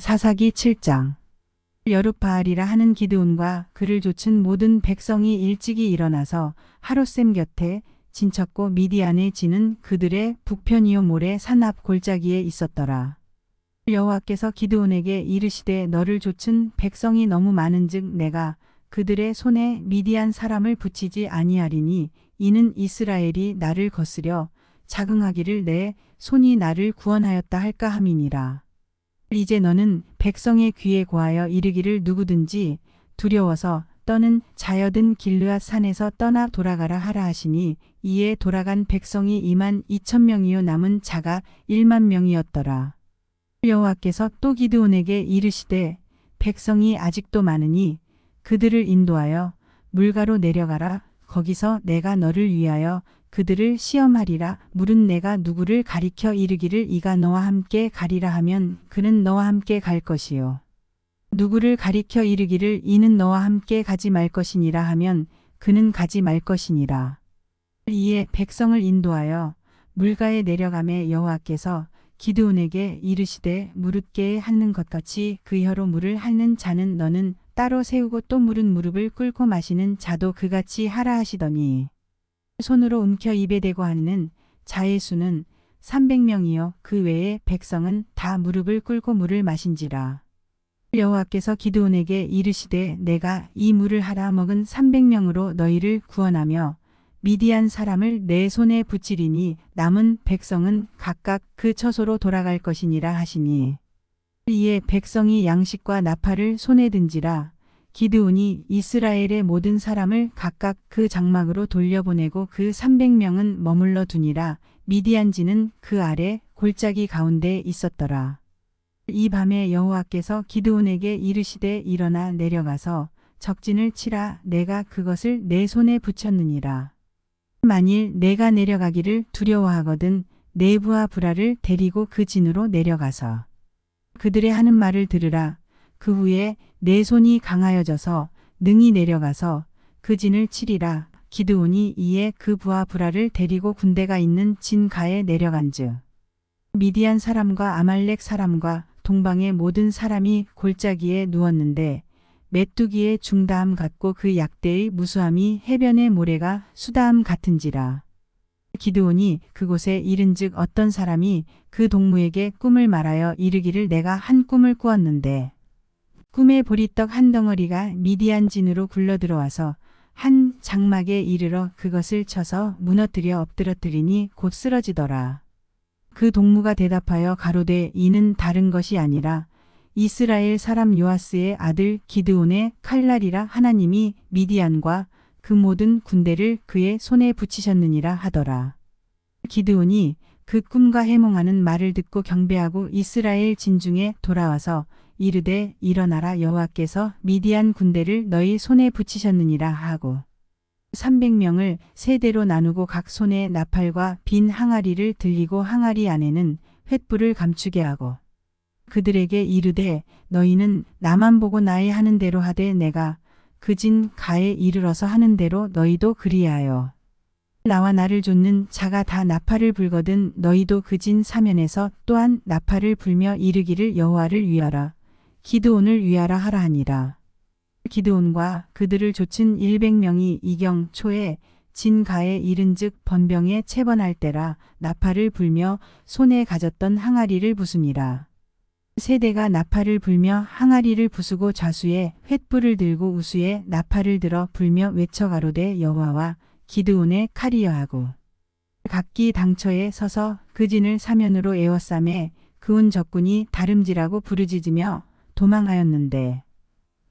사사기 7장 여룻바알이라 하는 기드온과 그를 좇은 모든 백성이 일찍이 일어나서 하롯셈 곁에 진쳤고 미디안에 지는 그들의 북편이요 모래 산앞 골짜기에 있었더라. 여호와께서 기드온에게 이르시되 너를 좇은 백성이 너무 많은즉 내가 그들의 손에 미디안 사람을 붙이지 아니하리니 이는 이스라엘이 나를 거스려 자긍하기를 내 손이 나를 구원하였다 할까 함이니라. 이제 너는 백성의 귀에 고하여 이르기를 누구든지 두려워서 떠는 자여든 길르앗 산에서 떠나 돌아가라 하라 하시니 이에 돌아간 백성이 2만 2천 명이요 남은 자가 1만 명이었더라. 여호와께서 또 기드온에게 이르시되 백성이 아직도 많으니 그들을 인도하여 물가로 내려가라 거기서 내가 너를 위하여 그들을 시험하리라. 물은 내가 누구를 가리켜 이르기를 이가 너와 함께 가리라 하면 그는 너와 함께 갈 것이요. 누구를 가리켜 이르기를 이는 너와 함께 가지 말 것이니라 하면 그는 가지 말 것이니라. 이에 백성을 인도하여 물가에 내려가매 여호와께서 기드온에게 이르시되 무릇게에 핥는 것 같이 그 혀로 물을 핥는 자는 너는 따로 세우고 또 물은 무릎을 꿇고 마시는 자도 그같이 하라 하시더니 손으로 움켜 입에 대고 하는 자의 수는 300명이요 그 외에 백성은 다 무릎을 꿇고 물을 마신지라. 여호와께서 기드온에게 이르시되 내가 이 물을 하라 먹은 300명으로 너희를 구원하며 미디안 사람을 내 손에 붙이리니 남은 백성은 각각 그 처소로 돌아갈 것이니라 하시니. 이에 백성이 양식과 나팔을 손에 든지라 기드온이 이스라엘의 모든 사람을 각각 그 장막으로 돌려보내고 그 300명은 머물러 두니라 미디안지는 그 아래 골짜기 가운데 있었더라. 이 밤에 여호와께서 기드온에게 이르시되 일어나 내려가서 적진을 치라 내가 그것을 내 손에 붙였느니라. 만일 내가 내려가기를 두려워하거든 네부와 브라를 데리고 그 진으로 내려가서 그들의 하는 말을 들으라. 그 후에 내 손이 강하여져서 능히 내려가서 그 진을 치리라. 기드온이 이에 그 부하 브라를 데리고 군대가 있는 진가에 내려간즉 미디안 사람과 아말렉 사람과 동방의 모든 사람이 골짜기에 누웠는데 메뚜기의 중다함 같고 그 약대의 무수함이 해변의 모래가 수다함 같은지라. 기드온이 그곳에 이른즉 어떤 사람이 그 동무에게 꿈을 말하여 이르기를 내가 한 꿈을 꾸었는데 꿈에 보리떡 한 덩어리가 미디안 진으로 굴러 들어와서 한 장막에 이르러 그것을 쳐서 무너뜨려 엎드러뜨리니 곧 쓰러지더라. 그 동무가 대답하여 가로되 이는 다른 것이 아니라 이스라엘 사람 요아스의 아들 기드온의 칼날이라 하나님이 미디안과 그 모든 군대를 그의 손에 붙이셨느니라 하더라. 기드온이 그 꿈과 해몽하는 말을 듣고 경배하고 이스라엘 진중에 돌아와서 이르되 일어나라 여호와께서 미디안 군대를 너희 손에 붙이셨느니라 하고 300명을 세대로 나누고 각 손에 나팔과 빈 항아리를 들리고 항아리 안에는 횃불을 감추게 하고 그들에게 이르되 너희는 나만 보고 나의 하는 대로 하되 내가 그진 가에 이르러서 하는 대로 너희도 그리하여 나와 나를 좇는 자가 다 나팔을 불거든 너희도 그진 사면에서 또한 나팔을 불며 이르기를 여호와를 위하라 기드온을 위하라 하라 하니라 기드온과 그들을 좇은 100명이 이경 초에 진가에 이른즉 번병에 채번할 때라 나팔을 불며 손에 가졌던 항아리를 부수니라. 세대가 나팔을 불며 항아리를 부수고 좌수에 횃불을 들고 우수에 나팔을 들어 불며 외쳐 가로되 여호와와 기드온의 칼이여 하고 각기 당처에 서서 그 진을 사면으로 에워싸매 그온 적군이 다름질하고 부르짖으며 도망하였는데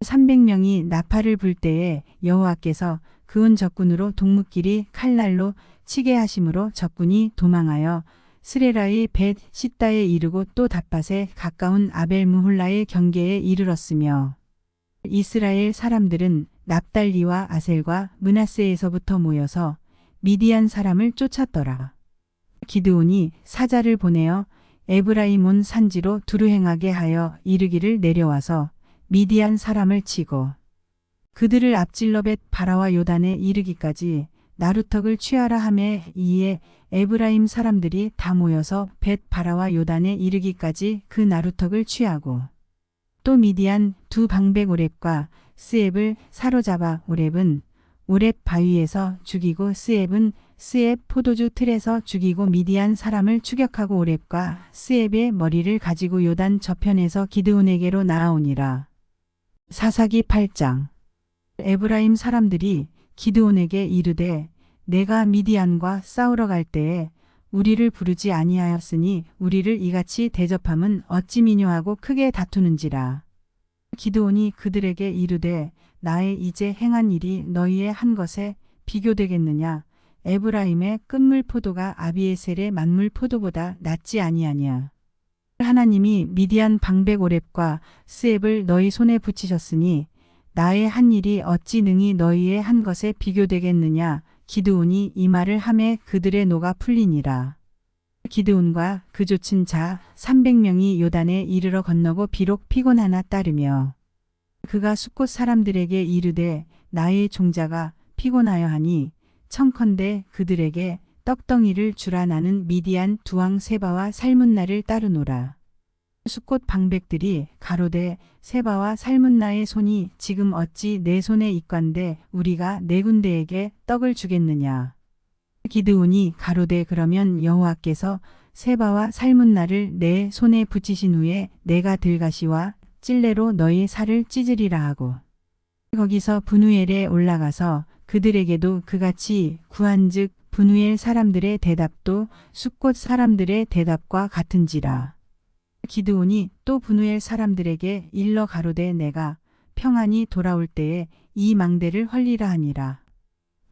300명이 나팔을 불 때에 여호와께서 그온 적군으로 동무끼리 칼날로 치게 하심으로 적군이 도망하여 스레라의 벳 시다에 이르고 또 답밭에 가까운 아벨무홀라의 경계에 이르렀으며 이스라엘 사람들은 납달리와 아셀과 문하세에서부터 모여서 미디안 사람을 쫓았더라. 기드온이 사자를 보내어 에브라임온 산지로 두루 행하게 하여 이르기를 내려와서 미디안 사람을 치고 그들을 앞질러 벳 바라와 요단에 이르기까지 나루턱을 취하라 함에 이에 에브라임 사람들이 다 모여서 벳 바라와 요단에 이르기까지 그 나루턱을 취하고 또 미디안 두 방백 오랩과 스앱을 사로잡아 오랩은 오랩 바위에서 죽이고 스앱은 스앱 포도주 틀에서 죽이고 미디안 사람을 추격하고 오랩과 스앱의 머리를 가지고 요단 저편에서 기드온에게로 나아오니라. 사사기 8장 에브라임 사람들이 기드온에게 이르되 내가 미디안과 싸우러 갈 때에 우리를 부르지 아니하였으니 우리를 이같이 대접함은 어찌 미뇨하고 크게 다투는지라. 기드온이 그들에게 이르되 나의 이제 행한 일이 너희의 한 것에 비교되겠느냐 에브라임의 끝물 포도가 아비에셀의 만물 포도보다 낫지 아니하냐. 하나님이 미디안 방백 오랩과 스앱을 너희 손에 붙이셨으니 나의 한 일이 어찌 능히 너희의 한 것에 비교되겠느냐. 기드온이 이 말을 함에 그들의 노가 풀리니라. 기드온과 그 조친 자 300명이 요단에 이르러 건너고 비록 피곤하나 따르며 그가 숫곳 사람들에게 이르되 나의 종자가 피곤하여 하니 청컨대 그들에게 떡덩이를 주라 나는 미디안 두왕 세바와 살문나를 따르노라. 숫곳 방백들이 가로되 세바와 살문나의 손이 지금 어찌 내 손에 있관데 우리가 네 군대에게 떡을 주겠느냐. 기드온이 가로되 그러면 여호와께서 세바와 살문나를 내 손에 붙이신 후에 내가 들가시와 찔레로 너희 살을 찢으리라 하고 거기서 분우엘에 올라가서 그들에게도 그같이 구한즉 분우엘 사람들의 대답도 숫곳 사람들의 대답과 같은지라. 기드온이 또 분우엘 사람들에게 일러 가로되 내가 평안히 돌아올 때에 이 망대를 헐리라 하니라.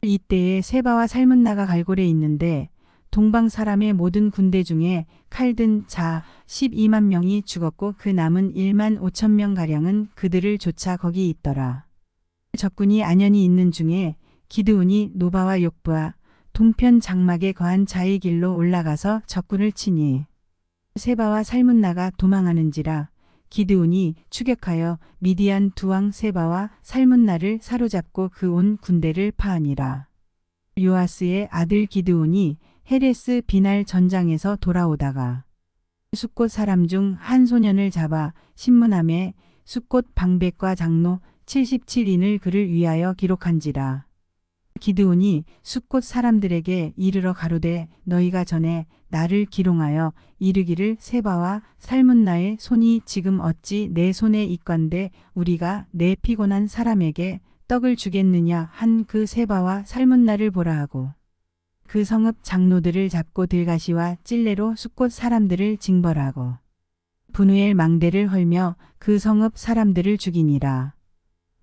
이때에 세바와 살문나가 갈골에 있는데 동방 사람의 모든 군대 중에 칼든 자 12만 명이 죽었고 그 남은 1만 5천 명 가량은 그들을 쫓아 거기 있더라. 적군이 안연히 있는 중에 기드온이 노바와 욕부와 동편 장막에 거한 자의 길로 올라가서 적군을 치니 세바와 살문나가 도망하는지라 기드온이 추격하여 미디안 두 왕 세바와 살문나를 사로잡고 그 온 군대를 파하니라. 요아스의 아들 기드온이 헤레스 비날 전장에서 돌아오다가 숫꽃 사람 중 한 소년을 잡아 신문함에 숫꽃 방백과 장로 77인을 그를 위하여 기록한지라. 기드온이 숫곳 사람들에게 이르러 가로되 너희가 전에 나를 기롱하여 이르기를 세바와 살문나의 손이 지금 어찌 내 손에 있건데 우리가 내 피곤한 사람에게 떡을 주겠느냐 한 그 세바와 살문나를 보라 하고 그 성읍 장로들을 잡고 들가시와 찔레로 숫곳 사람들을 징벌하고 분우엘 망대를 헐며 그 성읍 사람들을 죽이니라.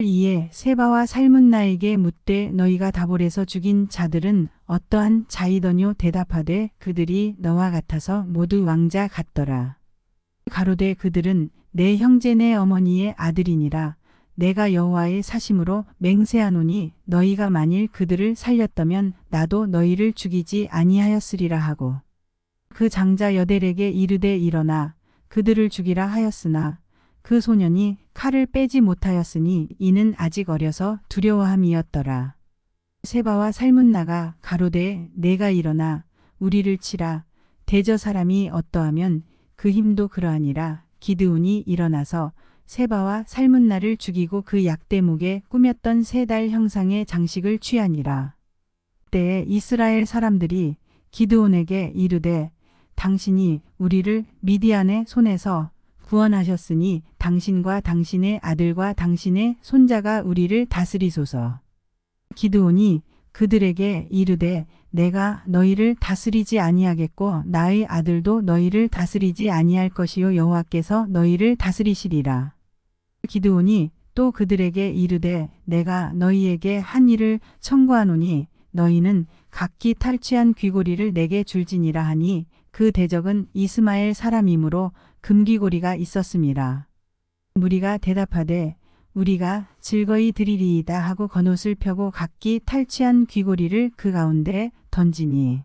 이에 세바와 살문나에게 묻되 너희가 다볼에서 죽인 자들은 어떠한 자이더뇨 대답하되 그들이 너와 같아서 모두 왕자 같더라. 가로되 그들은 내 형제 내 어머니의 아들이니라. 내가 여호와의 사심으로 맹세하노니 너희가 만일 그들을 살렸다면 나도 너희를 죽이지 아니하였으리라 하고 그 장자 여델에게 이르되 일어나 그들을 죽이라 하였으나 그 소년이 칼을 빼지 못하였으니 이는 아직 어려서 두려워함이었더라. 세바와 살문나가 가로되 내가 일어나 우리를 치라 대저 사람이 어떠하면 그 힘도 그러하니라 기드온이 일어나서 세바와 살문나를 죽이고 그 약대목에 꾸몄던 세 달 형상의 장식을 취하니라. 때에 이스라엘 사람들이 기드온에게 이르되 당신이 우리를 미디안의 손에서 구원하셨으니 당신과 당신의 아들과 당신의 손자가 우리를 다스리소서. 기드온이 그들에게 이르되 내가 너희를 다스리지 아니하겠고 나의 아들도 너희를 다스리지 아니할 것이요 여호와께서 너희를 다스리시리라. 기드온이 또 그들에게 이르되 내가 너희에게 한 일을 청구하노니 너희는 각기 탈취한 귀고리를 내게 줄지니라 하니 그 대적은 이스마엘 사람이므로 금귀고리가 있었습니다. 무리가 대답하되 우리가 즐거이 드리리이다 하고 겉옷을 펴고 각기 탈취한 귀고리를 그 가운데 던지니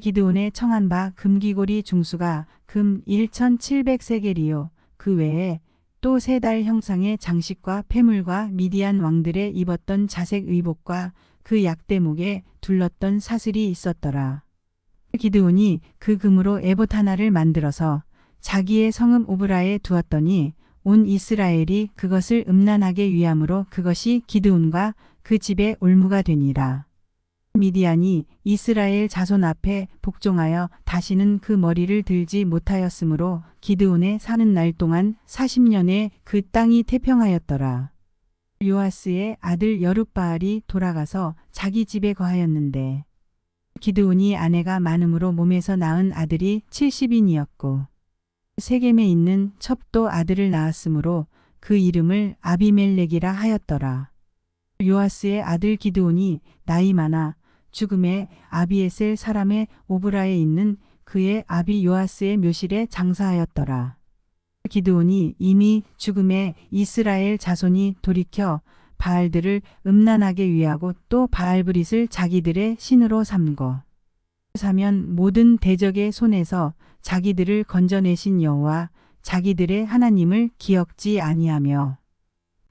기드온의 청한 바 금귀고리 중수가 금 1700세겔이요 그 외에 또 세 달 형상의 장식과 폐물과 미디안 왕들의 입었던 자색 의복과 그 약대목에 둘렀던 사슬이 있었더라. 기드온이 그 금으로 에봇 하나를 만들어서 자기의 성읍 오브라에 두었더니 온 이스라엘이 그것을 음란하게 위함으로 그것이 기드온과 그 집의 올무가 되니라. 미디안이 이스라엘 자손 앞에 복종하여 다시는 그 머리를 들지 못하였으므로 기드온의 사는 날 동안 40년에 그 땅이 태평하였더라. 요아스의 아들 여룻바알이 돌아가서 자기 집에 거하였는데 기드온이 아내가 많음으로 몸에서 낳은 아들이 70인이었고 세겜에 있는 첩도 아들을 낳았으므로 그 이름을 아비멜렉이라 하였더라. 요아스의 아들 기드온이 나이 많아 죽음에 아비에셀 사람의 오브라에 있는 그의 아비 요아스의 묘실에 장사하였더라. 기드온이 이미 죽음에 이스라엘 자손이 돌이켜 바알들을 음란하게 위하고 또 바알브릿을 자기들의 신으로 삼고 사면 모든 대적의 손에서 자기들을 건져내신 여호와 자기들의 하나님을 기억지 아니하며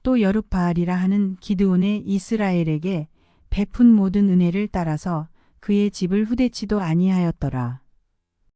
또 여룻바알이라 하는 기드온의 이스라엘에게 베푼 모든 은혜를 따라서 그의 집을 후대치도 아니하였더라.